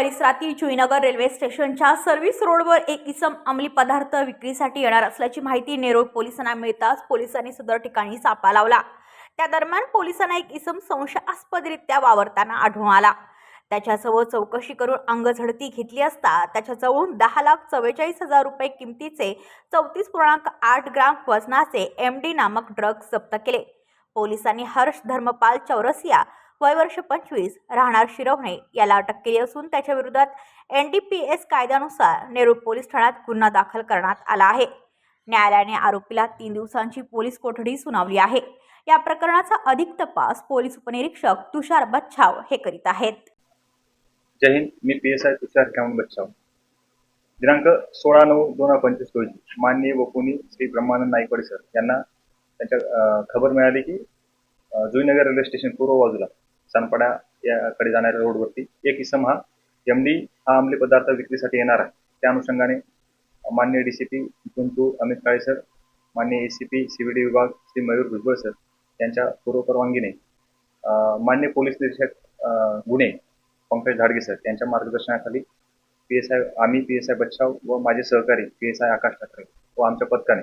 परिसरातील जुईनगर रेल्वे स्टेशनच्या सर्व्हिस रोडवर एक इसम अंमली पदार्थ विक्रीसाठी येणार असल्याची माहिती नेरूळ पोलिसांना मिळताच पोलिसांनी सदर ठिकाणी सापा लावला. त्या दरम्यान पोलिसांना एक इसम संशयास्पदरित्या वावरताना आढळून आला. त्याच्याजवळ चौकशी करून अंगझडती घेतली असता त्याच्याजवळून दहा लाख चव्वेचाळीस हजार रुपये किमतीचे चौतीस पूर्णांक आठ ग्राम वजनाचे एम डी नामक ड्रग्ज जप्त केले. पोलिसांनी हर्ष धर्मपाल चौरसिया वय वर्ष पंचवीस राहणार शिरवणे याला अटक केली असून त्याच्या विरोधात एन डी पी एस कायद्यानुसार नेरूळ पोलीस ठाण्यात गुन्हा दाखल करण्यात आला आहे. न्यायालयाने आरोपीला तीन दिवसांची पोलीस कोठडी सुनावली आहे. या प्रकरणाचा अधिक तपास पोलीस उपनिरीक्षक तुषार बच्छाव हे करीत आहेत. जय हिंद मी P S I Tushar Kaman Bachchav दिनांक सोळा नऊ दोन हजार पंचवीस रोजी माननीय वपुनी श्री ब्रह्मानंद नाईकवाडे सर यांना त्यांच्या खबर मिळाली की जुईनगर रेल्वे स्टेशन पूर्व बाजूला सानपाडा याकडे जाणाऱ्या रोडवरती एक इसम हा एमडी हा अंमली पदार्थ विक्रीसाठी येणार आहे. त्या अनुषंगाने मान्य D C P Guntur Amit Kale sir मान्य A C P C D विभाग श्री मयूर भुजबळ सर यांच्या पूर्व परवानगीने पोलीस निरीक्षक गुन्हे पंकज झाडगे सर यांच्या मार्गदर्शनाखाली पी एस आय आम्ही पी एस आय बच्छाव व माझे सहकारी P S I Akash Thakre व आमच्या पथकाने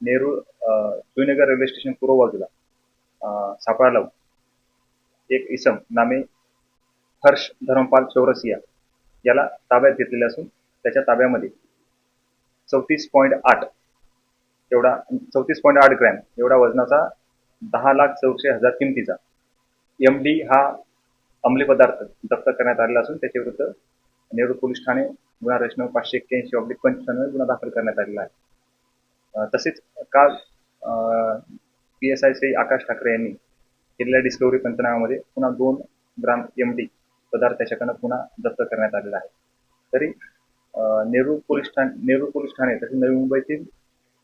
नेरूळ अं, रेल्वे स्टेशन पूर्व बाजूला सापळा लावून एक इसम नामे हर्ष धर्मपाल चौरसिया याला ताब्यात घेतलेले असून त्याच्या ताब्यामध्ये चौतीस पॉईंट आठ एवढा चौतीस पॉईंट आठ ग्रॅम एवढा वजनाचा दहा लाख चौशे हजार किमतीचा एम डी हा अंमली पदार्थ जप्त करण्यात आलेला असून त्याच्या विरुद्ध नेहरू पोलीस ठाणे गुन्हा रचना पाचशे एक्क्याऐंशी ऑब्लिक पंचवीस गुन्हा दाखल करण्यात आलेला आहे. तसेच काल P S I Shri Akash Thakre यांनी केलेल्या डिस्कवरी पंचनाम्यामध्ये पुन्हा दोन ग्राम एम डी पदार्थ त्याच्याकडनं पुन्हा जप्त करण्यात आलेला आहे. तरी नेरूळ पोलीस ठाणे नेरूळ पोलीस ठाणे तसेच नवी मुंबईतील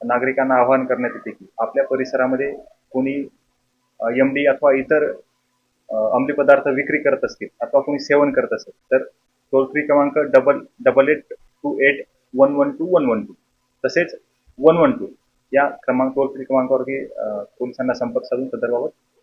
नागरिकांना आवाहन करण्यात येते की आपल्या परिसरामध्ये कोणी एम डी अथवा इतर अंमली पदार्थ विक्री करत असतील अथवा कोणी सेवन करत असेल तर टोल फ्री क्रमांक double double eight two eight one one two one one two तसेच वन वन टू या क्रमांक टोल फ्री क्रमांकावरती पोलिसांना संपर्क साधून सदरबाबत